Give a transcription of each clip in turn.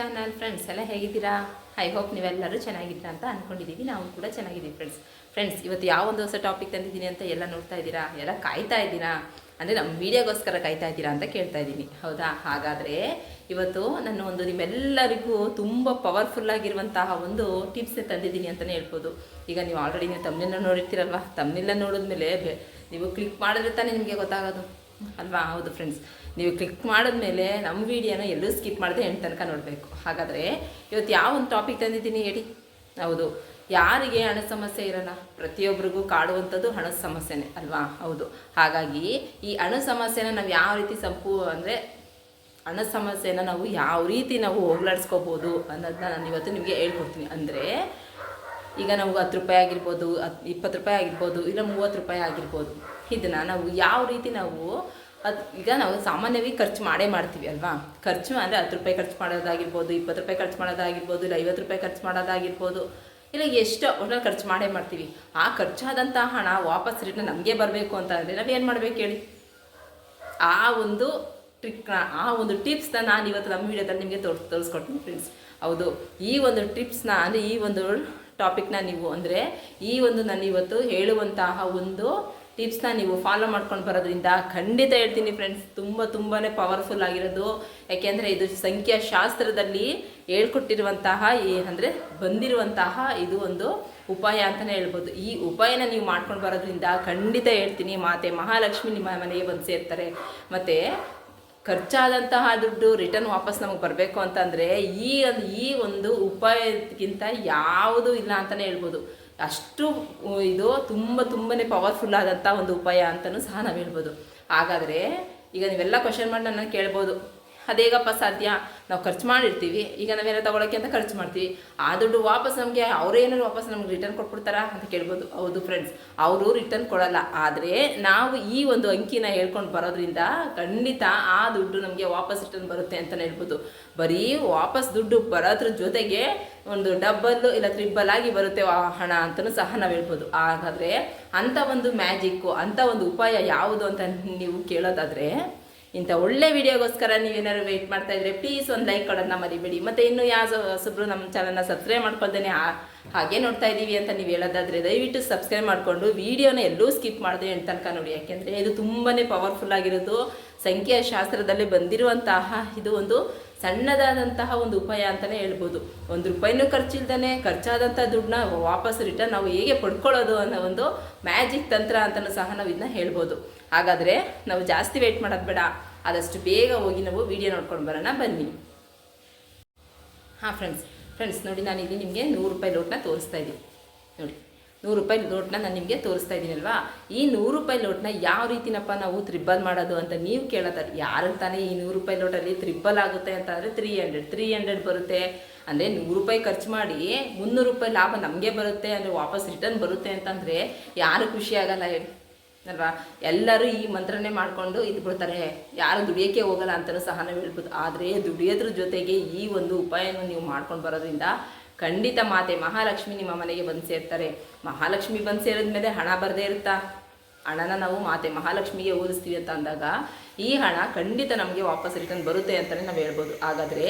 Channel friends ಎಲ್ಲ ಹೇಗಿದ್ದೀರಾ? I hope ನೀವೆಲ್ಲರೂ ಚೆನ್ನಾಗಿದ್ದೀರಾ ಅಂತ ಅಂದ್ಕೊಂಡಿದ್ದೀವಿ ನಾವು ಕೂಡ ಚೆನ್ನಾಗಿದ್ದೀವಿ ಫ್ರೆಂಡ್ಸ್ ಫ್ರೆಂಡ್ಸ್ ಇವತ್ತು ಯಾವ ಒಂದು ಹೊಸ ಟಾಪಿಕ್ ತಂದಿದ್ದೀನಿ ಅಂತ ಎಲ್ಲ ನೋಡ್ತಾ ಇದ್ದೀರಾ? ಎಲ್ಲ ಕಾಯ್ತಾ ಇದ್ದೀರಾ? ಅಂದರೆ ನಮ್ಮ ವೀಡಿಯೋಗೋಸ್ಕರ ಕಾಯ್ತಾ ಇದ್ದೀರಾ ಅಂತ ಕೇಳ್ತಾ ಇದ್ದೀನಿ. ಹೌದಾ? ಹಾಗಾದರೆ ಇವತ್ತು ನಾನು ಒಂದು ನಿಮ್ಮೆಲ್ಲರಿಗೂ ತುಂಬ ಪವರ್ಫುಲ್ ಆಗಿರುವಂತಹ ಒಂದು ಟಿಪ್ಸ್ನ ತಂದಿದ್ದೀನಿ ಅಂತಲೇ ಹೇಳ್ಬೋದು. ಈಗ ನೀವು ಆಲ್ರೆಡಿ ನೀವು ತಮ್ಮನೆಲ್ಲ ನೋಡಿರ್ತೀರಲ್ವಾ? ತಮ್ಮನೆಲ್ಲ ನೋಡಿದ್ಮೇಲೆ ನೀವು ಕ್ಲಿಕ್ ಮಾಡಿದ್ರೆ ತಾನೇ ನಿಮಗೆ ಗೊತ್ತಾಗೋದು. ಅಲ್ವಾ? ಹೌದು ಫ್ರೆಂಡ್ಸ್ ನೀವು ಕ್ಲಿಕ್ ಮಾಡಿದ್ಮೇಲೆ ನಮ್ಮ ವಿಡಿಯೋನ ಎಲ್ಲೂ ಸ್ಕಿಪ್ ಮಾಡದೆ ಎಂಟು ತನಕ ನೋಡಬೇಕು. ಹಾಗಾದರೆ ಇವತ್ತು ಯಾವ ಒಂದು ಟಾಪಿಕ್ ತಂದಿದ್ದೀನಿ ಹೇಳಿ? ಹೌದು. ಯಾರಿಗೆ ಹಣ ಸಮಸ್ಯೆ ಇರಲ್ಲ? ಪ್ರತಿಯೊಬ್ಬರಿಗೂ ಕಾಡುವಂಥದ್ದು ಹಣದ ಸಮಸ್ಯೆನೇ, ಅಲ್ವಾ? ಹೌದು. ಹಾಗಾಗಿ ಈ ಹಣ ಸಮಸ್ಯೆನ ನಾವು ಯಾವ ರೀತಿ ಸಂಪೂ, ಅಂದರೆ ಹಣದ ಸಮಸ್ಯೆನ ನಾವು ಯಾವ ರೀತಿ ನಾವು ಹೋಗ್ಲಾಡಿಸ್ಕೋಬೋದು ಅನ್ನೋದನ್ನ ನಾನು ಇವತ್ತು ನಿಮಗೆ ಹೇಳ್ಕೊಡ್ತೀನಿ. ಅಂದರೆ ಈಗ ನಾವು ಹತ್ತು ರೂಪಾಯಿ ಆಗಿರ್ಬೋದು ಹತ್ತು ಇಪ್ಪತ್ತು ರೂಪಾಯಿ ಆಗಿರ್ಬೋದು, ಇಲ್ಲ ಮೂವತ್ತು ರೂಪಾಯಿ ಆಗಿರ್ಬೋದು. ಇದನ್ನು ನಾವು ಯಾವ ರೀತಿ ನಾವು ಅದು ಈಗ ನಾವು ಸಾಮಾನ್ಯವಾಗಿ ಖರ್ಚು ಮಾಡೇ ಮಾಡ್ತೀವಿ ಅಲ್ವಾ? ಖರ್ಚು ಅಂದರೆ ಹತ್ತು ರೂಪಾಯಿ ಖರ್ಚು ಮಾಡೋದಾಗಿರ್ಬೋದು, ಇಪ್ಪತ್ತು ರೂಪಾಯಿ ಖರ್ಚು ಮಾಡೋದಾಗಿರ್ಬೋದು, ಇಲ್ಲ ಐವತ್ತು ರೂಪಾಯಿ ಖರ್ಚು ಮಾಡೋದಾಗಿರ್ಬೋದು, ಇಲ್ಲ ಎಷ್ಟು ಖರ್ಚು ಮಾಡೇ ಮಾಡ್ತೀವಿ. ಆ ಖರ್ಚಾದಂಥ ಹಣ ವಾಪಸ್ ರಿಟರ್ನ್ ನಮಗೆ ಬರಬೇಕು ಅಂತ ಅಂದರೆ ನಾವು ಏನು ಮಾಡ್ಬೇಕು ಹೇಳಿ? ಆ ಒಂದು ಟ್ರಿಕ್ನ ಆ ಒಂದು ಟಿಪ್ಸ್ನ ನಾನು ಇವತ್ತು ನಮ್ಮ ವಿಡಿಯೋದಲ್ಲಿ ನಿಮಗೆ ತೋರ್, ತೋರಿಸ್ಕೊಡ್ತೀನಿ ಫ್ರೆಂಡ್ಸ್ ಹೌದು, ಈ ಒಂದು ಟಿಪ್ಸ್ನ ಅಂದರೆ ಈ ಒಂದು ಟಾಪಿಕ್ನ ನೀವು ಅಂದರೆ ಈ ಒಂದು ನಾನು ಇವತ್ತು ಹೇಳುವಂತಹ ಒಂದು ಟಿಪ್ಸ್ನ ನೀವು ಫಾಲೋ ಮಾಡ್ಕೊಂಡು ಬರೋದ್ರಿಂದ ಖಂಡಿತ ಹೇಳ್ತೀನಿ ಫ್ರೆಂಡ್ಸ್ ತುಂಬ ತುಂಬಾ ಪವರ್ಫುಲ್ ಆಗಿರೋದು. ಯಾಕೆಂದರೆ ಇದು ಸಂಖ್ಯಾಶಾಸ್ತ್ರದಲ್ಲಿ ಹೇಳ್ಕೊಟ್ಟಿರುವಂತಹ ಅಂದರೆ ಬಂದಿರುವಂತಹ ಇದು ಒಂದು ಉಪಾಯ ಅಂತಲೇ ಹೇಳ್ಬೋದು. ಈ ಉಪಾಯನ ನೀವು ಮಾಡ್ಕೊಂಡು ಬರೋದ್ರಿಂದ ಖಂಡಿತ ಹೇಳ್ತೀನಿ, ಮಾತೆ ಮಹಾಲಕ್ಷ್ಮಿ ನಿಮ್ಮ ಮನೆಗೆ ಬಂದು ಸೇರ್ತಾರೆ. ಮತ್ತು ಖರ್ಚಾದಂತಹ ದುಡ್ಡು ರಿಟರ್ನ್ ವಾಪಸ್ ನಮಗೆ ಬರಬೇಕು ಅಂತಂದರೆ ಈ ಈ ಒಂದು ಉಪಾಯಕ್ಕಿಂತ ಯಾವುದೂ ಇಲ್ಲ ಅಂತಲೇ ಹೇಳ್ಬೋದು. ಅಷ್ಟು ಇದು ತುಂಬ ತುಂಬನೇ ಪವರ್ಫುಲ್ ಆದಂಥ ಒಂದು ಉಪಾಯ ಅಂತಲೂ ಸಹ ನಾವು ಹೇಳ್ಬೋದು. ಹಾಗಾದರೆ, ಈಗ ನೀವೆಲ್ಲ ಕ್ವಶನ್ ಮಾಡಿ ನನ್ನ ಕೇಳ್ಬೋದು. ಅದೇಗಪ್ಪ ಸಾಧ್ಯ? ನಾವು ಖರ್ಚು ಮಾಡಿರ್ತೀವಿ. ಈಗ ನಾವೇನೋ ತಗೊಳಕ್ಕೆ ಅಂತ ಖರ್ಚು ಮಾಡ್ತೀವಿ. ಆ ದುಡ್ಡು ವಾಪಸ್ ನಮಗೆ ಅವರೇನಾದ್ರು ವಾಪಸ್ ನಮ್ಗೆ ರಿಟರ್ನ್ ಕೊಟ್ಬಿಡ್ತಾರಾ ಅಂತ ಕೇಳ್ಬೋದು. ಹೌದು ಫ್ರೆಂಡ್ಸ್ ಅವರು ರಿಟರ್ನ್ ಕೊಡಲ್ಲ. ಆದರೆ, ನಾವು ಈ ಒಂದು ಅಂಕಿನ ಹೇಳ್ಕೊಂಡು ಬರೋದ್ರಿಂದ ಖಂಡಿತ ಆ ದುಡ್ಡು ನಮಗೆ ವಾಪಸ್ ರಿಟರ್ನ್ ಬರುತ್ತೆ ಅಂತಲೇ ಹೇಳ್ಬೋದು. ಬರೀ ವಾಪಸ್ ದುಡ್ಡು ಬರೋದ್ರ ಜೊತೆಗೆ ಒಂದು ಡಬ್ಬಲ್ ಇಲ್ಲ ತ್ರಿಬ್ಬಲ್ ಆಗಿ ಬರುತ್ತೆ ಆ ಹಣ ಅಂತಲೂ ಸಹ ನಾವು ಹೇಳ್ಬೋದು. ಹಾಗಾದರೆ ಅಂಥ ಒಂದು ಮ್ಯಾಜಿಕ್ಕು ಅಂಥ ಒಂದು ಉಪಾಯ ಯಾವುದು ಅಂತ ನೀವು ಕೇಳೋದಾದರೆ, ಇಂಥ ಒಳ್ಳೆ ವಿಡಿಯೋಗೋಸ್ಕರ ನೀವೇನಾದ್ರು ವೇಟ್ ಮಾಡ್ತಾ ಇದ್ರೆ ಪ್ಲೀಸ್ ಒಂದು ಲೈಕ್ ಕೊಡೋದನ್ನ ಮರಿಬೇಡಿ. ಮತ್ತು ಇನ್ನು ಯಾವ ಹೊಸಬ್ರು ನಮ್ಮ ಚಾನಲ್ನ ಸಬ್ಸ್ಕ್ರೈಬ್ ಮಾಡ್ಕೊಳ್ದೇನೆ ಹಾಗೆ ನೋಡ್ತಾ ಇದ್ದೀವಿ ಅಂತ ನೀವು ಹೇಳೋದಾದರೆ, ದಯವಿಟ್ಟು ಸಬ್ಸ್ಕ್ರೈಬ್ ಮಾಡಿಕೊಂಡು ವಿಡಿಯೋನ ಎಲ್ಲೂ ಸ್ಕಿಪ್ ಮಾಡಿದೆ ಎಂಟು ತನಕ ನೋಡಿ. ಯಾಕೆಂದರೆ ಇದು ತುಂಬಾ ಪವರ್ಫುಲ್ ಆಗಿರೋದು. ಸಂಖ್ಯಾಶಾಸ್ತ್ರದಲ್ಲಿ ಬಂದಿರುವಂತಹ ಇದು ಒಂದು ಸಣ್ಣದಾದಂತಹ ಒಂದು ಉಪಾಯ ಅಂತಲೇ ಹೇಳ್ಬೋದು. ಒಂದು ರೂಪಾಯಿನೂ ಖರ್ಚಿಲ್ದೇ ಖರ್ಚಾದಂಥ ದುಡ್ಡನ್ನ ವಾಪಸ್ ರಿಟರ್ನ್ ನಾವು ಹೇಗೆ ಪಡ್ಕೊಳ್ಳೋದು ಅನ್ನೋ ಒಂದು ಮ್ಯಾಜಿಕ್ ತಂತ್ರ ಅಂತಲೂ ಸಹ ನಾವು ಇದನ್ನ ಹೇಳ್ಬೋದು. ಹಾಗಾದರೆ ನಾವು ಜಾಸ್ತಿ ವೆಯ್ಟ್ ಮಾಡೋದು ಬೇಡ. ಆದಷ್ಟು ಬೇಗ ಹೋಗಿ ನಾವು ವಿಡಿಯೋ ನೋಡ್ಕೊಂಡು ಬರೋಣ. ಬನ್ನಿ. ಹಾಂ ಫ್ರೆಂಡ್ಸ್ ಫ್ರೆಂಡ್ಸ್ ನೋಡಿ ನಾನು ಇಲ್ಲಿ ನಿಮಗೆ ನೂರು ರೂಪಾಯಿ ನೋಟ್ನ ತೋರಿಸ್ತಾ ಇದ್ದೀನಿ. ನೋಡಿ. ನೂರು ರೂಪಾಯಿ ನೋಟ್ನ ನಾನು ನಿಮಗೆ ತೋರಿಸ್ತಾ ಇದ್ದೀನಲ್ವಾ ಈ ನೂರು ರೂಪಾಯಿ ನೋಟ್ನ ಯಾವ ರೀತಿನಪ್ಪ ನಾವು ತ್ರಿಬಲ್ ಮಾಡೋದು ಅಂತ ನೀವು ಕೇಳತ್ತಾರೆ ಯಾರು ತಾನೇ ಈ ನೂರು ರೂಪಾಯಿ ನೋಟಲ್ಲಿ ತ್ರಿಬ್ಬಲ್ ಆಗುತ್ತೆ ಅಂತ ಅಂದರೆ ತ್ರೀ ಹಂಡ್ರೆಡ್ ತ್ರೀ ಹಂಡ್ರೆಡ್ ಬರುತ್ತೆ. ಅಂದರೆ ನೂರು ರೂಪಾಯಿ ಖರ್ಚು ಮಾಡಿ ಮುನ್ನೂರು ರೂಪಾಯಿ ಲಾಭ ನಮಗೆ ಬರುತ್ತೆ, ಅಂದರೆ ವಾಪಸ್ ರಿಟರ್ನ್ ಬರುತ್ತೆ ಅಂತಂದರೆ ಯಾರು ಖುಷಿ ಆಗಲ್ಲ ಹೇಳಿ. ಅಲ್ವಾ? ಎಲ್ಲರೂ ಈ ಮಂತ್ರನೇ ಮಾಡಿಕೊಂಡು ಇದು ಬಿಡ್ತಾರೆ ಯಾರು ದುಡಿಯೋಕ್ಕೆ ಹೋಗಲ್ಲ ಅಂತಲೂ ಸಹ ನಾವು ಹೇಳ್ಬೋದು. ಆದರೆ ದುಡಿಯೋದ್ರ ಜೊತೆಗೆ ಈ ಒಂದು ಉಪಾಯವನ್ನು ನೀವು ಮಾಡ್ಕೊಂಡು ಬರೋದ್ರಿಂದ ಖಂಡಿತ ಮಾತೆ, ಮಹಾಲಕ್ಷ್ಮಿ ನಿಮ್ಮ ಮನೆಗೆ ಬಂದು ಸೇರ್ತಾರೆ. ಮಹಾಲಕ್ಷ್ಮಿ ಬಂದು ಸೇರಿದ್ಮೇಲೆ ಹಣ ಬರದೇ ಇರುತ್ತಾ. ಹಣನ ನಾವು ಮಾತೆ, ಮಹಾಲಕ್ಷ್ಮಿಗೆ ಓದಿಸ್ತೀವಿ ಅಂತ ಅಂದಾಗ, ಈ ಹಣ ಖಂಡಿತ ನಮಗೆ ವಾಪಸ್ ರಿಟರ್ನ್ ಬರುತ್ತೆ ಅಂತಲೇ ನಾವು ಹೇಳ್ಬೋದು. ಹಾಗಾದರೆ,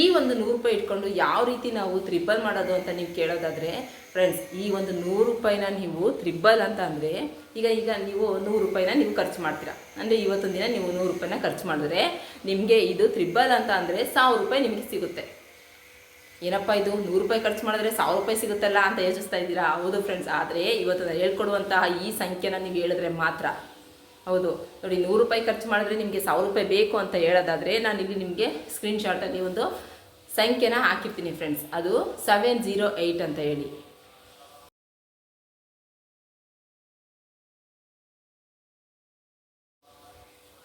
ಈ ಒಂದು ನೂರು ರೂಪಾಯಿ ಇಟ್ಕೊಂಡು ಯಾವ ರೀತಿ ನಾವು ತ್ರಿಬಲ್ ಮಾಡೋದು ಅಂತ ನೀವು ಕೇಳೋದಾದರೆ ಫ್ರೆಂಡ್ಸ್ ಈ ಒಂದು ನೂರು ರೂಪಾಯಿನ ನೀವು ತ್ರಿಬಲ್ ಅಂತ ಅಂದರೆ, ಈಗ ಈಗ ನೀವು ನೂರು ರೂಪಾಯಿನ ನೀವು ಖರ್ಚು ಮಾಡ್ತೀರಾ. ಅಂದರೆ ಇವತ್ತೊಂದು ದಿನ ನೀವು ನೂರು ರೂಪಾಯಿನ ಖರ್ಚು ಮಾಡಿದ್ರೆ, ನಿಮಗೆ ಇದು ತ್ರಿಬಲ್ ಅಂತ ಅಂದರೆ ಸಾವಿರ ರೂಪಾಯಿ ನಿಮಗೆ ಸಿಗುತ್ತೆ. ಏನಪ್ಪ ಇದು ನೂರು ರೂಪಾಯಿ ಖರ್ಚು ಮಾಡಿದ್ರೆ ಸಾವಿರ ರೂಪಾಯಿ ಸಿಗುತ್ತಲ್ಲ ಅಂತ ಯೋಚಿಸ್ತಾ ಇದ್ದೀರಾ? ಹೌದು ಫ್ರೆಂಡ್ಸ್ ಆದರೆ ಇವತ್ತು ನಾನು ಹೇಳ್ಕೊಡುವಂತಹ ಈ ಸಂಖ್ಯೆನ ನೀವು ಹೇಳಿದ್ರೆ ಮಾತ್ರ. ಹೌದು. ನೋಡಿ, ನೂರು ರೂಪಾಯಿ ಖರ್ಚು ಮಾಡಿದ್ರೆ ನಿಮಗೆ ಸಾವಿರ ರೂಪಾಯಿ ಬೇಕು ಅಂತ ಹೇಳೋದಾದರೆ ನಾನು ಇಲ್ಲಿ ನಿಮಗೆ ಸ್ಕ್ರೀನ್ಶಾಟಲ್ಲಿ ಒಂದು ಸಂಖ್ಯೆನ ಹಾಕಿರ್ತೀನಿ ಫ್ರೆಂಡ್ಸ್ ಅದು ಸೆವೆನ್ ಜೀರೋ ಏಯ್ಟ್ ಅಂತ ಹೇಳಿ.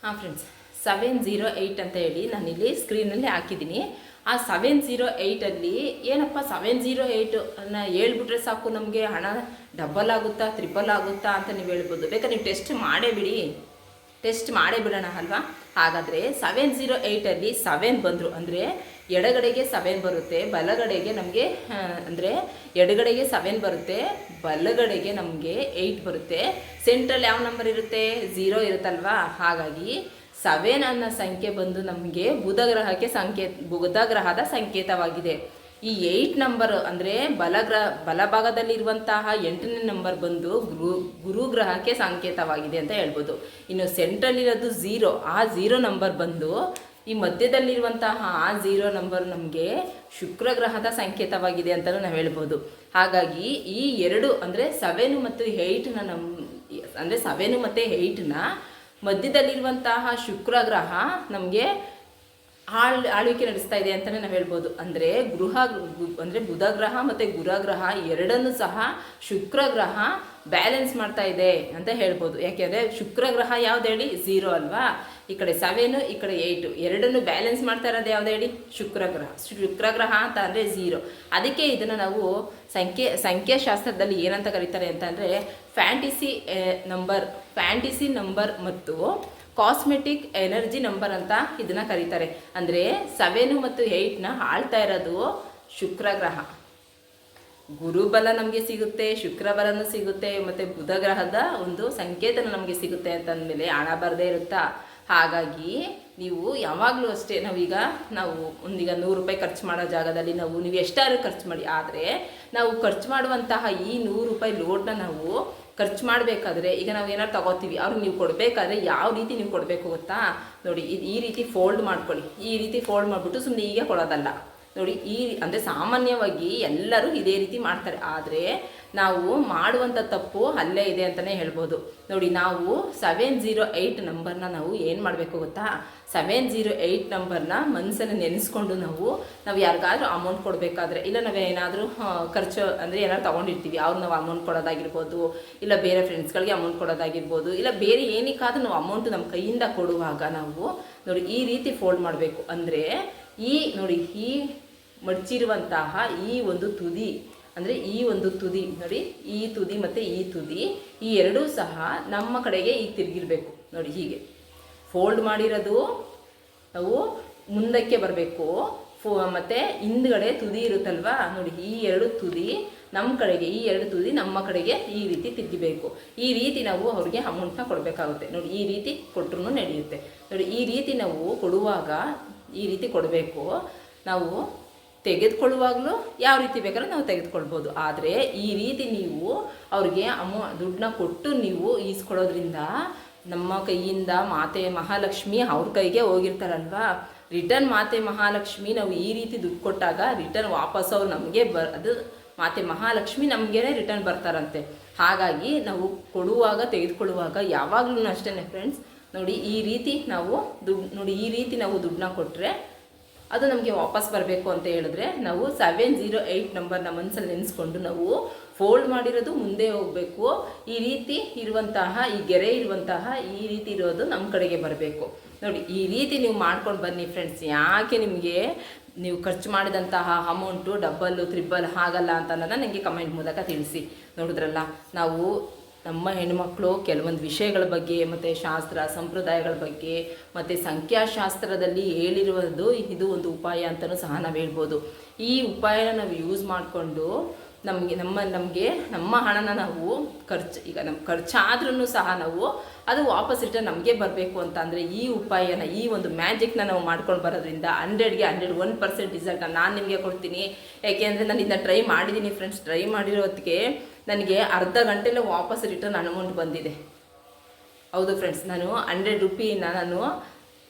ಹಾಂ ಫ್ರೆಂಡ್ಸ್ ಸೆವೆನ್ ಜೀರೋ ಏಯ್ಟ್ ಅಂತ ಹೇಳಿ ನಾನಿಲ್ಲಿ ಸ್ಕ್ರೀನಲ್ಲಿ ಹಾಕಿದ್ದೀನಿ. ಆ ಸೆವೆನ್ ಜೀರೋ ಏಯ್ಟಲ್ಲಿ ಏನಪ್ಪ ಸೆವೆನ್ ಜೀರೋ ಏಯ್ಟ್ ಅನ್ನ ಹೇಳ್ಬಿಟ್ರೆ ಸಾಕು ನಮಗೆ ಹಣ ಡಬಲ್ ಆಗುತ್ತಾ ತ್ರಿಬಲ್ ಆಗುತ್ತಾ ಅಂತ ನೀವು ಹೇಳ್ಬೋದು. ಬೇಕಾದ್ರೆ ನೀವು ಟೆಸ್ಟ್ ಮಾಡೇ ಬಿಡಿ. ಟೆಸ್ಟ್ ಮಾಡೇ ಬಿಡೋಣ ಅಲ್ವಾ? ಹಾಗಾದರೆ ಸೆವೆನ್ ಜೀರೋ ಏಯ್ಟಲ್ಲಿ ಸೆವೆನ್ ಬಂದರು ಅಂದರೆ ಎಡಗಡೆಗೆ ಸೆವೆನ್ ಬರುತ್ತೆ, ಬಲಗಡೆಗೆ ನಮಗೆ ಅಂದರೆ ಎಡಗಡೆಗೆ ಸೆವೆನ್ ಬರುತ್ತೆ, ಬಲಗಡೆಗೆ ನಮಗೆ ಏಯ್ಟ್ ಬರುತ್ತೆ. ಸೆಂಟ್ರಲ್ಲಿ ಯಾವ ನಂಬರ್ ಇರುತ್ತೆ? ಝೀರೋ ಇರುತ್ತಲ್ವಾ? ಹಾಗಾಗಿ ಸೆವೆನ್ ಅನ್ನೋ ಸಂಖ್ಯೆ ಬಂದು ನಮಗೆ ಬುಧ ಗ್ರಹಕ್ಕೆ ಸಂಕೇತ ಬುಧ ಗ್ರಹದ ಸಂಕೇತವಾಗಿದೆ. ಈ ಏಯ್ಟ್ ನಂಬರ್ ಅಂದರೆ ಬಲಗ್ರಹ ಬಲಭಾಗದಲ್ಲಿರುವಂತಹ ಎಂಟನೇ ನಂಬರ್ ಬಂದು ಗುರು ಗುರು ಗ್ರಹಕ್ಕೆ ಸಂಕೇತವಾಗಿದೆ ಅಂತ ಹೇಳ್ಬೋದು. ಇನ್ನು ಸೆಂಟ್ರಲ್ ಇರೋದು ಝೀರೋ ಆ ಝೀರೋ ನಂಬರ್ ಬಂದು ಈ ಮಧ್ಯದಲ್ಲಿರುವಂತಹ ಆ ಝೀರೋ ನಂಬರ್ ನಮಗೆ ಶುಕ್ರ ಗ್ರಹದ ಸಂಕೇತವಾಗಿದೆ ಅಂತಲೂ ನಾವು ಹೇಳ್ಬೋದು. ಹಾಗಾಗಿ ಈ ಎರಡು ಅಂದರೆ ಸೆವೆನು ಮತ್ತು ಏಯ್ಟ್ನ ನಮ್ಮ ಅಂದರೆ ಸೆವೆನು ಮತ್ತು ಏಯ್ಟ್ನ ಮಧ್ಯದಲ್ಲಿರುವಂತಹ ಶುಕ್ರ ಗ್ರಹ ನಮಗೆ ಆಳ್, ಆಳ್ವಿಕೆ ನಡೆಸ್ತಾ ಇದೆ ಅಂತಲೇ ನಾವು ಹೇಳ್ಬೋದು. ಅಂದರೆ ಗೃಹ ಅಂದರೆ ಬುಧ ಗ್ರಹ ಮತ್ತು ಗುರಗ್ರಹ ಎರಡನ್ನು ಸಹ ಶುಕ್ರ ಗ್ರಹ ಬ್ಯಾಲೆನ್ಸ್ ಮಾಡ್ತಾ ಇದೆ ಅಂತ ಹೇಳ್ಬೋದು. ಯಾಕೆಂದರೆ ಶುಕ್ರ ಗ್ರಹ ಯಾವ್ದು ಹೇಳಿ? ಝೀರೋ ಅಲ್ವಾ? ಈ ಕಡೆ ಸೆವೆನ್, ಈ ಕಡೆ ಏಯ್ಟು. ಎರಡನ್ನು ಬ್ಯಾಲೆನ್ಸ್ ಮಾಡ್ತಾ ಇರೋದು ಯಾವ್ದು ಹೇಳಿ? ಶುಕ್ರ ಗ್ರಹ ಶುಕ್ರ ಗ್ರಹ ಅಂತ ಅಂದರೆ ಝೀರೋ. ಅದಕ್ಕೆ ಇದನ್ನು ನಾವು ಸಂಖ್ಯೆ, ಸಂಖ್ಯಾಶಾಸ್ತ್ರದಲ್ಲಿ ಏನಂತ ಕರೀತಾರೆ ಅಂತಂದರೆ ಫ್ಯಾಂಟಿಸಿ ನಂಬರ್ ಫ್ಯಾಂಟಿಸಿ ನಂಬರ್ ಮತ್ತು ಕಾಸ್ಮೆಟಿಕ್ ಎನರ್ಜಿ ನಂಬರ್ ಅಂತ ಇದನ್ನ ಕರೀತಾರೆ. ಅಂದರೆ ಸೆವೆನು ಮತ್ತು ಏಯ್ಟ್ನ ಆಳ್ತಾ ಇರೋದು ಶುಕ್ರ ಗ್ರಹ. ಗುರುಬಲ ನಮಗೆ ಸಿಗುತ್ತೆ ಶುಕ್ರಬಲನೂ ಸಿಗುತ್ತೆ, ಮತ್ತು ಬುಧ ಗ್ರಹದ ಒಂದು ಸಂಕೇತನ ನಮಗೆ ಸಿಗುತ್ತೆ ಅಂತಂದಮೇಲೆ ಹಣ ಬರದೇ ಇರುತ್ತಾ? ಹಾಗಾಗಿ ನೀವು ಯಾವಾಗಲೂ ಅಷ್ಟೇ ನಾವೀಗ ನಾವು ಒಂದೀಗ ನೂರು ರೂಪಾಯಿ ಖರ್ಚು ಮಾಡೋ ಜಾಗದಲ್ಲಿ ನಾವು, ನೀವು ಎಷ್ಟಾದ್ರೂ ಖರ್ಚು ಮಾಡಿ, ಆದರೆ ನಾವು ಖರ್ಚು ಮಾಡುವಂತಹ ಈ ನೂರು ರೂಪಾಯಿ ಲೋಡ್ನ ನಾವು ಖರ್ಚು ಮಾಡಬೇಕಾದ್ರೆ ಈಗ ನಾವು ಏನಾರು ತಗೋತೀವಿ, ಅವ್ರಿಗೆ ನೀವು ಕೊಡಬೇಕಾದ್ರೆ ಯಾವ ರೀತಿ ನೀವು ಕೊಡಬೇಕು ಗೊತ್ತಾ? ನೋಡಿ, ಇದು ಈ ರೀತಿ ಫೋಲ್ಡ್ ಮಾಡ್ಕೊಳ್ಳಿ. ಈ ರೀತಿ ಫೋಲ್ಡ್ ಮಾಡಿಬಿಟ್ಟು ಸುಮ್ಮನೆ ಈಗ ಕೊಡೋದಲ್ಲ. ನೋಡಿ, ಈ ಅಂದರೆ ಸಾಮಾನ್ಯವಾಗಿ ಎಲ್ಲರೂ ಇದೇ ರೀತಿ ಮಾಡ್ತಾರೆ. ಆದರೆ ನಾವು ಮಾಡುವಂಥ ತಪ್ಪು ಅಲ್ಲೇ ಇದೆ ಅಂತಲೇ ಹೇಳ್ಬೋದು. ನೋಡಿ, ನಾವು ಸೆವೆನ್ ಜೀರೋ ಏಯ್ಟ್ ನಂಬರ್ನ ನಾವು ಏನು ಮಾಡಬೇಕು ಗೊತ್ತಾ? ಸೆವೆನ್ ಜೀರೋ ಏಯ್ಟ್ ನಂಬರ್ನ ಮನಸ್ಸನ್ನು ನೆನೆಸ್ಕೊಂಡು ನಾವು ನಾವು ಯಾರಿಗಾದ್ರೂ ಅಮೌಂಟ್ ಕೊಡಬೇಕಾದ್ರೆ, ಇಲ್ಲ ನಾವೇನಾದರೂ ಖರ್ಚು ಅಂದರೆ ಏನಾದ್ರು ತೊಗೊಂಡಿರ್ತೀವಿ, ಅವ್ರು ನಾವು ಅಮೌಂಟ್ ಕೊಡೋದಾಗಿರ್ಬೋದು, ಇಲ್ಲ ಬೇರೆ ಫ್ರೆಂಡ್ಸ್ಗಳಿಗೆ ಅಮೌಂಟ್ ಕೊಡೋದಾಗಿರ್ಬೋದು, ಇಲ್ಲ ಬೇರೆ ಏನಕ್ಕಾದ್ರೂ ನಾವು ಅಮೌಂಟ್ ನಮ್ಮ ಕೈಯಿಂದ ಕೊಡುವಾಗ ನಾವು, ನೋಡಿ, ಈ ರೀತಿ ಫೋಲ್ಡ್ ಮಾಡಬೇಕು. ಅಂದರೆ ಈ, ನೋಡಿ, ಈ ಮಡಚಿರುವಂತಹ ಈ ಒಂದು ತುದಿ ಅಂದರೆ ಈ ಒಂದು ತುದಿ, ನೋಡಿ, ಈ ತುದಿ ಮತ್ತು ಈ ತುದಿ, ಈ ಎರಡೂ ಸಹ ನಮ್ಮ ಕಡೆಗೆ ಈಗ ತಿರುಗಿರ್ಬೇಕು. ನೋಡಿ, ಹೀಗೆ. ಫೋಲ್ಡ್ ಮಾಡಿರೋದು, ನಾವು ಮುಂದಕ್ಕೆ ಬರಬೇಕು. ಫೋ ಮತ್ತು ಹಿಂದ್ಗಡೆ ತುದಿ ಇರುತ್ತಲ್ವಾ? ನೋಡಿ, ಈ ಎರಡು ತುದಿ ನಮ್ಮ ಕಡೆಗೆ, ಈ ಎರಡು ತುದಿ ನಮ್ಮ ಕಡೆಗೆ ಈ ರೀತಿ ತಿರುಗಿಬೇಕು. ಈ ರೀತಿ ನಾವು ಅವ್ರಿಗೆ ಅಮೌಂಟ್ನ ಕೊಡಬೇಕಾಗುತ್ತೆ. ನೋಡಿ, ಈ ರೀತಿ ಕೊಟ್ಟರು ನಡೆಯುತ್ತೆ. ನೋಡಿ, ಈ ರೀತಿ ನಾವು ಕೊಡುವಾಗ ಈ ರೀತಿ ಕೊಡಬೇಕು. ನಾವು ತೆಗೆದುಕೊಳ್ಳುವಾಗಲೂ ಯಾವ ರೀತಿ ಬೇಕಾದ್ರೂ ನಾವು ತೆಗೆದುಕೊಳ್ಬೋದು. ಆದರೆ ಈ ರೀತಿ ನೀವು ಅವ್ರಿಗೆ ಅಮೌ ದುಡ್ಡನ್ನ ಕೊಟ್ಟು ನೀವು ಈಸ್ಕೊಡೋದ್ರಿಂದ ನಮ್ಮ ಕೈಯಿಂದ ಮಾತೆ ಮಹಾಲಕ್ಷ್ಮಿ ಅವ್ರ ಕೈಗೆ ಹೋಗಿರ್ತಾರಲ್ವಾ? ರಿಟರ್ನ್ ಮಾತೆ ಮಹಾಲಕ್ಷ್ಮಿ ನಾವು ಈ ರೀತಿ ದುಡ್ಡು ಕೊಟ್ಟಾಗ ರಿಟರ್ನ್ ವಾಪಸ್ ಅವ್ರು ನಮಗೆ ಬ ಅದು ಮಾತೆ ಮಹಾಲಕ್ಷ್ಮಿ ನಮಗೇ ರಿಟರ್ನ್ ಬರ್ತಾರಂತೆ. ಹಾಗಾಗಿ ನಾವು ಕೊಡುವಾಗ ತೆಗೆದುಕೊಳ್ಳುವಾಗ ಯಾವಾಗಲೂ ಅಷ್ಟೇ ಫ್ರೆಂಡ್ಸ್ ನೋಡಿ ಈ ರೀತಿ ನಾವು ದುಡ್ಡು ನೋಡಿ ಈ ರೀತಿ ನಾವು ದುಡ್ಡನ್ನ ಕೊಟ್ಟರೆ ಅದು ನಮಗೆ ವಾಪಸ್ ಬರಬೇಕು ಅಂತ ಹೇಳಿದ್ರೆ ನಾವು ಸೆವೆನ್ ಜೀರೋ ಏಯ್ಟ್ ನಂಬರ್ನ ಮನಸ್ಸಲ್ಲಿ ನೆನೆಸ್ಕೊಂಡು ನಾವು ಫೋಲ್ಡ್ ಮಾಡಿರೋದು ಮುಂದೆ ಹೋಗಬೇಕು. ಈ ರೀತಿ ಇರುವಂತಹ, ಈ ಗೆರೆ ಇರುವಂತಹ, ಈ ರೀತಿ ಇರೋದು ನಮ್ಮ ಕಡೆಗೆ ಬರಬೇಕು. ನೋಡಿ, ಈ ರೀತಿ ನೀವು ಮಾಡ್ಕೊಂಡು ಬನ್ನಿ ಫ್ರೆಂಡ್ಸ್ ಯಾಕೆ ನಿಮಗೆ ನೀವು ಖರ್ಚು ಮಾಡಿದಂತಹ ಅಮೌಂಟು ಡಬ್ಬಲ್ಲು ತ್ರಿಬ್ಬಲ್ ಆಗಲ್ಲ ಅಂತ ನನಗೆ ಕಮೆಂಟ್ ಮೂಲಕ ತಿಳಿಸಿ. ನೋಡಿದ್ರಲ್ಲ, ನಾವು ನಮ್ಮ ಹೆಣ್ಮಕ್ಳು ಕೆಲವೊಂದು ವಿಷಯಗಳ ಬಗ್ಗೆ, ಮತ್ತು ಶಾಸ್ತ್ರ, ಸಂಪ್ರದಾಯಗಳ ಬಗ್ಗೆ, ಮತ್ತು ಸಂಖ್ಯಾಶಾಸ್ತ್ರದಲ್ಲಿ ಹೇಳಿರುವುದು ಇದು ಒಂದು ಉಪಾಯ ಅಂತಲೂ ಸಹ ನಾವು ಹೇಳ್ಬೋದು. ಈ ಉಪಾಯನ ನಾವು ಯೂಸ್ ಮಾಡಿಕೊಂಡು ನಮಗೆ, ನಮ್ಮ ನಮಗೆ, ನಮ್ಮ ಹಣನ ನಾವು ಖರ್ಚು, ಈಗ ನಮ್ಮ ಖರ್ಚಾದ್ರೂ ಸಹ ನಾವು ಅದು ವಾಪಸ್ ರಿಟರ್ನ್ ನಮಗೆ ಬರಬೇಕು ಅಂತ ಅಂದರೆ ಈ ಉಪಾಯನ, ಈ ಒಂದು ಮ್ಯಾಜಿಕ್ನ ನಾವು ಮಾಡ್ಕೊಂಡು ಬರೋದ್ರಿಂದ ಹಂಡ್ರೆಡ್ಗೆ ಹಂಡ್ರೆಡ್ ಒನ್ ಪರ್ಸೆಂಟ್ ರಿಸಲ್ಟ್ನ ನಾನು ನಿಮಗೆ ಕೊಡ್ತೀನಿ. ಯಾಕೆಂದರೆ ನಾನು ಇದನ್ನ ಟ್ರೈ ಮಾಡಿದ್ದೀನಿ ಫ್ರೆಂಡ್ಸ್ ಟ್ರೈ ಮಾಡಿರೋದಕ್ಕೆ ನನಗೆ ಅರ್ಧ ಗಂಟೆಲೆ ವಾಪಸ್ ರಿಟರ್ನ್ ಅಮೌಂಟ್ ಬಂದಿದೆ. ಹೌದು ಫ್ರೆಂಡ್ಸ್ ನಾನು ಹಂಡ್ರೆಡ್ ರುಪೀನ ನಾನು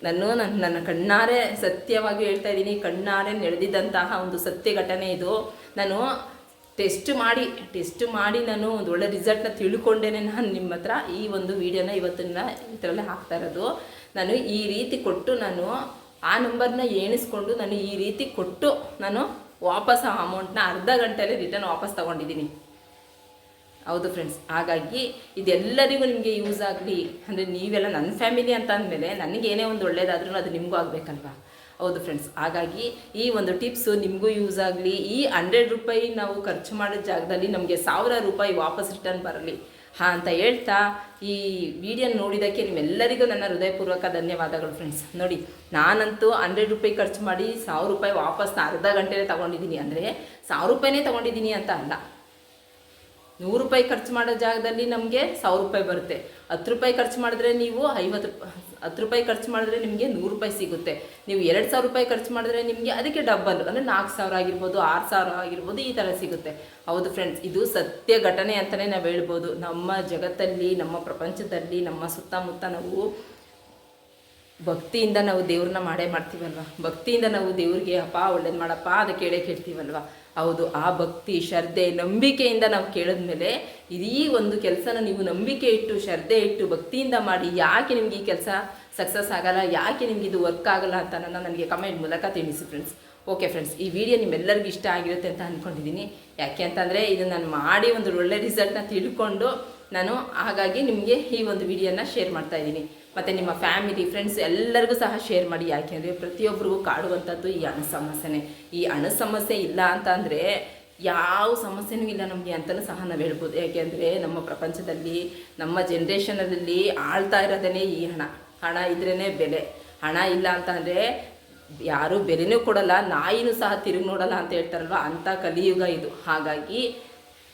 ನಾನು ನನ್ನ ನನ್ನ ಕಣ್ಣಾರೆ ಸತ್ಯವಾಗಿ ಹೇಳ್ತಾ ಇದ್ದೀನಿ. ಕಣ್ಣಾರೆ ನಡೆದಿದ್ದಂತಹ ಒಂದು ಸತ್ಯ ಘಟನೆ ಇದು. ನಾನು ಟೆಸ್ಟ್ ಮಾಡಿ ಟೆಸ್ಟ್ ಮಾಡಿ ನಾನು ಒಂದು ಒಳ್ಳೆ ರಿಸಲ್ಟ್ನ ತಿಳ್ಕೊಂಡೇನೆ ನಾನು ನಿಮ್ಮ ಹತ್ರ ಈ ಒಂದು ವಿಡಿಯೋನ ಇವತ್ತಿನ ಇದರಲ್ಲೇ ಹಾಕ್ತಾ ಇರೋದು. ನಾನು ಈ ರೀತಿ ಕೊಟ್ಟು ನಾನು ಆ ನಂಬರ್ನ ಎಣಿಸ್ಕೊಂಡು ನಾನು ಈ ರೀತಿ ಕೊಟ್ಟು ನಾನು ವಾಪಸ್ ಆ ಅಮೌಂಟ್ನ ಅರ್ಧ ಗಂಟೆಯಲ್ಲಿ ರಿಟರ್ನ್ ವಾಪಸ್ ತೊಗೊಂಡಿದ್ದೀನಿ. ಹೌದು ಫ್ರೆಂಡ್ಸ್ ಹಾಗಾಗಿ ಇದೆಲ್ಲರಿಗೂ ನಿಮಗೆ ಯೂಸ್ ಆಗಲಿ, ಅಂದರೆ ನೀವೆಲ್ಲ ನನ್ನ ಫ್ಯಾಮಿಲಿ ಅಂತ ಅಂದಮೇಲೆ ನನಗೇನೇ ಒಂದು ಒಳ್ಳೇದಾದ್ರೂ ಅದು ನಿಮಗೂ ಆಗಬೇಕಲ್ವಾ? ಹೌದು ಫ್ರೆಂಡ್ಸ್ ಹಾಗಾಗಿ ಈ ಒಂದು ಟಿಪ್ಸು ನಿಮಗೂ ಯೂಸ್ ಆಗಲಿ, ಈ ಹಂಡ್ರೆಡ್ ರೂಪಾಯಿ ನಾವು ಖರ್ಚು ಮಾಡಿದ ಜಾಗದಲ್ಲಿ ನಮಗೆ ಸಾವಿರ ರೂಪಾಯಿ ವಾಪಸ್ ರಿಟರ್ನ್ ಬರಲಿ. ಹಾಂ ಅಂತ ಹೇಳ್ತಾ ಈ ವಿಡಿಯೋ ನೋಡಿದ್ದಕ್ಕೆ ನಿಮ್ಮೆಲ್ಲರಿಗೂ ನನ್ನ ಹೃದಯಪೂರ್ವಕ ಧನ್ಯವಾದಗಳು ಫ್ರೆಂಡ್ಸ್ ನೋಡಿ, ನಾನಂತೂ ಹಂಡ್ರೆಡ್ ರೂಪಾಯಿ ಖರ್ಚು ಮಾಡಿ ಸಾವಿರ ರೂಪಾಯಿ ವಾಪಸ್ ಅರ್ಧ ಗಂಟೆನೇ ತೊಗೊಂಡಿದ್ದೀನಿ. ಅಂದರೆ ಸಾವಿರ ರೂಪಾಯಿನೇ ತೊಗೊಂಡಿದ್ದೀನಿ ಅಂತ ಅಲ್ಲ. ನೂರು ರೂಪಾಯಿ ಖರ್ಚು ಮಾಡೋ ಜಾಗದಲ್ಲಿ ನಮಗೆ ಸಾವಿರ ರೂಪಾಯಿ ಬರುತ್ತೆ. ಹತ್ತು ರೂಪಾಯಿ ಖರ್ಚು ಮಾಡಿದ್ರೆ ನೀವು ಐವತ್ತು ಹತ್ತು ರೂಪಾಯಿ ಖರ್ಚು ಮಾಡಿದ್ರೆ ನಿಮಗೆ ನೂರು ರೂಪಾಯಿ ಸಿಗುತ್ತೆ. ನೀವು ಎರಡು ಸಾವಿರ ರೂಪಾಯಿ ಖರ್ಚು ಮಾಡಿದ್ರೆ ನಿಮಗೆ ಅದಕ್ಕೆ ಡಬ್ಬಲ್ ಅಂದರೆ ನಾಲ್ಕು ಸಾವಿರ ಆಗಿರ್ಬೋದು, ಆರು ಸಾವಿರ ಆಗಿರ್ಬೋದು ಈ ಥರ ಸಿಗುತ್ತೆ. ಹೌದು ಫ್ರೆಂಡ್ಸ್ ಇದು ಸತ್ಯ ಘಟನೆ ಅಂತಲೇ ನಾವು ಹೇಳ್ಬೋದು. ನಮ್ಮ ಜಗತ್ತಲ್ಲಿ, ನಮ್ಮ ಪ್ರಪಂಚದಲ್ಲಿ, ನಮ್ಮ ಸುತ್ತಮುತ್ತ ನಾವು ಭಕ್ತಿಯಿಂದ ನಾವು ದೇವ್ರನ್ನ ಮಾಡೇ ಮಾಡ್ತೀವಲ್ವ? ಭಕ್ತಿಯಿಂದ ನಾವು ದೇವ್ರಿಗೆ ಅಪ್ಪ ಒಳ್ಳೇದು ಮಾಡಪ್ಪ ಅದಕ್ಕೆ ಕೇಳೇ ಕೇಳ್ತೀವಲ್ವ? ಹೌದು, ಆ ಭಕ್ತಿ ಶ್ರದ್ಧೆ ನಂಬಿಕೆಯಿಂದ ನಾವು ಕೇಳಿದ್ಮೇಲೆ ಇದೀ ಒಂದು ಕೆಲಸನ ನೀವು ನಂಬಿಕೆ ಇಟ್ಟು ಶ್ರದ್ಧೆ ಇಟ್ಟು, ಭಕ್ತಿಯಿಂದ ಮಾಡಿ, ಯಾಕೆ ನಿಮ್ಗೆ ಈ ಕೆಲಸ ಸಕ್ಸಸ್ ಆಗಲ್ಲ, ಯಾಕೆ ನಿಮ್ಗೆ ಇದು ವರ್ಕ್ ಆಗಲ್ಲ ಅಂತ ನನ್ನ ನನಗೆ ಕಮೆಂಟ್ ಮೂಲಕ ತಿಳಿಸಿ ಫ್ರೆಂಡ್ಸ್ ಓಕೆ ಫ್ರೆಂಡ್ಸ್ ಈ ವಿಡಿಯೋ ನಿಮ್ಮೆಲ್ಲರಿಗೂ ಇಷ್ಟ ಆಗಿರುತ್ತೆ ಅಂತ ಅಂದ್ಕೊಂಡಿದ್ದೀನಿ ಯಾಕೆ ಅಂತಂದರೆ ಇದು ನಾನು ಮಾಡಿ ಒಂದು ಒಳ್ಳೆ ರಿಸಲ್ಟ್ನ ತಿಳ್ಕೊಂಡು ನಾನು ಹಾಗಾಗಿ ನಿಮಗೆ ಈ ಒಂದು ವಿಡಿಯೋನ ಶೇರ್ ಮಾಡ್ತಾ ಇದ್ದೀನಿ. ಮತ್ತು ನಿಮ್ಮ ಫ್ಯಾಮಿಲಿ ಫ್ರೆಂಡ್ಸ್ ಎಲ್ಲರಿಗೂ ಸಹ ಶೇರ್ ಮಾಡಿ. ಯಾಕೆಂದರೆ ಪ್ರತಿಯೊಬ್ಬರಿಗೂ ಕಾಡುವಂಥದ್ದು ಈ ಅಣು ಸಮಸ್ಯೆನೇ. ಈ ಅಣು ಸಮಸ್ಯೆ ಇಲ್ಲ ಅಂತ ಅಂದರೆ ಯಾವ ಸಮಸ್ಯೆನೂ ಇಲ್ಲ ನಮಗೆ ಅಂತಲೂ ಸಹ ನಾವು ಹೇಳ್ಬೋದು. ಯಾಕೆಂದರೆ ನಮ್ಮ ಪ್ರಪಂಚದಲ್ಲಿ, ನಮ್ಮ ಜನ್ರೇಷನಲ್ಲಿ ಆಳ್ತಾ ಇರೋದೇ ಈ ಹಣ. ಹಣ ಇದ್ರೇ ಬೆಲೆ. ಹಣ ಇಲ್ಲ ಅಂತಂದರೆ ಯಾರೂ ಬೆಲೆನೂ ಕೊಡಲ್ಲ, ನಾಯಿನೂ ಸಹ ತಿರುಗಿ ನೋಡಲ್ಲ ಅಂತ ಹೇಳ್ತಾರಲ್ವ? ಅಂಥ ಕಲಿಯುಗ ಇದು. ಹಾಗಾಗಿ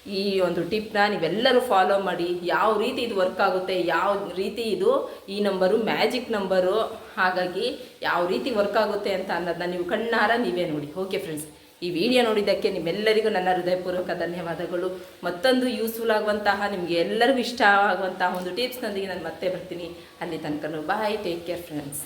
ಈ ಒಂದು ಟಿಪ್ನ ನೀವೆಲ್ಲರೂ ಫಾಲೋ ಮಾಡಿ. ಯಾವ ರೀತಿ ಇದು ವರ್ಕ್ ಆಗುತ್ತೆ, ಯಾವ ರೀತಿ ಇದು ಈ ನಂಬರು ಮ್ಯಾಜಿಕ್ ನಂಬರು ಹಾಗಾಗಿ ಯಾವ ರೀತಿ ವರ್ಕ್ ಆಗುತ್ತೆ ಅಂತ ಅನ್ನೋದನ್ನ ನೀವು ಕಣ್ಣಾರ ನೀವೇ ನೋಡಿ. ಓಕೆ ಫ್ರೆಂಡ್ಸ್ ಈ ವಿಡಿಯೋ ನೋಡಿದ್ದಕ್ಕೆ ನಿಮ್ಮೆಲ್ಲರಿಗೂ ನನ್ನ ಹೃದಯಪೂರ್ವಕ ಧನ್ಯವಾದಗಳು. ಮತ್ತೊಂದು ಯೂಸ್ಫುಲ್ ಆಗುವಂತಹ, ನಿಮಗೆ ಎಲ್ಲರಿಗೂ ಇಷ್ಟ ಆಗುವಂತಹ ಒಂದು ಟಿಪ್ಸ್ನೊಂದಿಗೆ ನಾನು ಮತ್ತೆ ಬರ್ತೀನಿ. ಅಲ್ಲಿ ತನಕ ಬಾಯ್ ಟೇಕ್ ಕೇರ್ ಫ್ರೆಂಡ್ಸ್